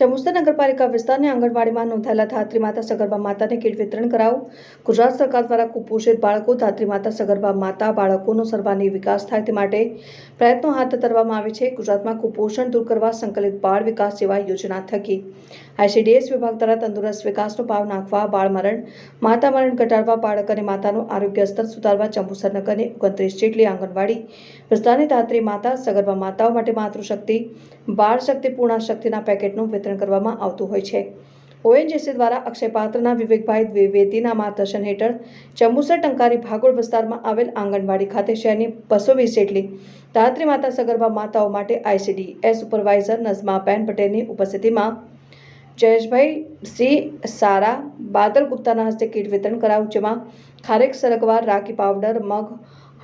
ચમુસ્તર નગરપાલિકા વિસ્તારની આંગણવાડીમાં નોંધાયેલા ધાત્રી માતા સગર્ભા માતાને કીટ વિતરણ કરાવું. ગુજરાત સરકાર દ્વારા કુપોષિત બાળકો ધાત્રી માતા સગર્ભા માતા બાળકોનો સર્વાંગી વિકાસ થાય તે માટે પ્રયત્નો હાથ ધરવામાં આવે છે. ગુજરાતમાં કુપોષણ દૂર કરવા સંકલિત બાળ વિકાસ સેવા યોજના થકી આઈસીડીએસ વિભાગ દ્વારા તંદુરસ્ત વિકાસનો ભાવ નાખવા, બાળ મરણ, માતા મરણ ઘટાડવા, બાળક અને માતાનું આરોગ્ય સ્તર સુધારવા ચંબુસર નગરની ઓગણત્રીસ જેટલી આંગણવાડી વિસ્તારની ધાત્રી માતા સગર્ભા માતાઓ માટે માતૃશક્તિ બાળ શક્તિ પૂર્ણા શક્તિના પેકેટનું વિતરણ કરવામાં આવતું હોય છે. ઓએનજીસી દ્વારા અક્ષયપાત્રના વિવેકભાઈ દ્વિવેદીના માર્ગદર્શન હેઠળ ચંબુસર ટંકારી ભાગોળ વિસ્તારમાં આવેલ આંગણવાડી ખાતે શહેરની બસો વીસ જેટલી ધાત્રી માતા સગર્ભા માતાઓ માટે આઈસીડી એસ સુપરવાઇઝર નઝમાબેન પટેલની ઉપસ્થિતિમાં જયેશભાઈ સી સારા બાદલ ગુપ્તાના હસ્તે કીટ વિતરણ કરાયું, જેમાં ખારેક સરગવાર રાખી પાવડર, મગ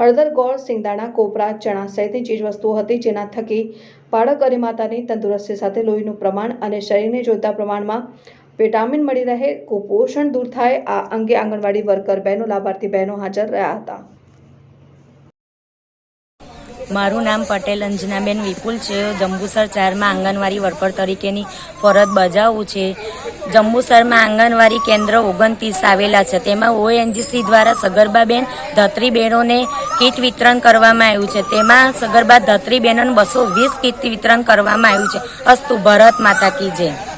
હળદર ગોળ, સિંગદાણા, કોપરા, ચણા સહિતની ચીજવસ્તુઓ હતી જેના થકી બાળક અને માતાની તંદુરસ્તી સાથે લોહીનું પ્રમાણ અને શરીરને જોઈતા પ્રમાણમાં વિટામિન મળી રહે, કુપોષણ દૂર થાય, આ અંગે આંગણવાડી વર્કર બહેનો, લાભાર્થી બહેનો હાજર રહ્યા હતા. મારું નામ પટેલ અંજનાબેન વિપુલ છે. જંબુસર ચારમાં આંગણવાડી વર્કર તરીકેની ફરજ બજાવું છે. જંબુસરમાં આંગણવાડી કેન્દ્ર ઓગણત્રીસ આવેલા છે. તેમાં ઓએનજીસી દ્વારા સગર્ભાબેન ધત્રી બહેનોને કીટ વિતરણ કરવામાં આવ્યું છે. તેમાં સગર્ભા ધત્રી બહેનોને બસો વીસ કીટ વિતરણ કરવામાં આવ્યું છે. અસ્તુ, ભરત માતા કી જય.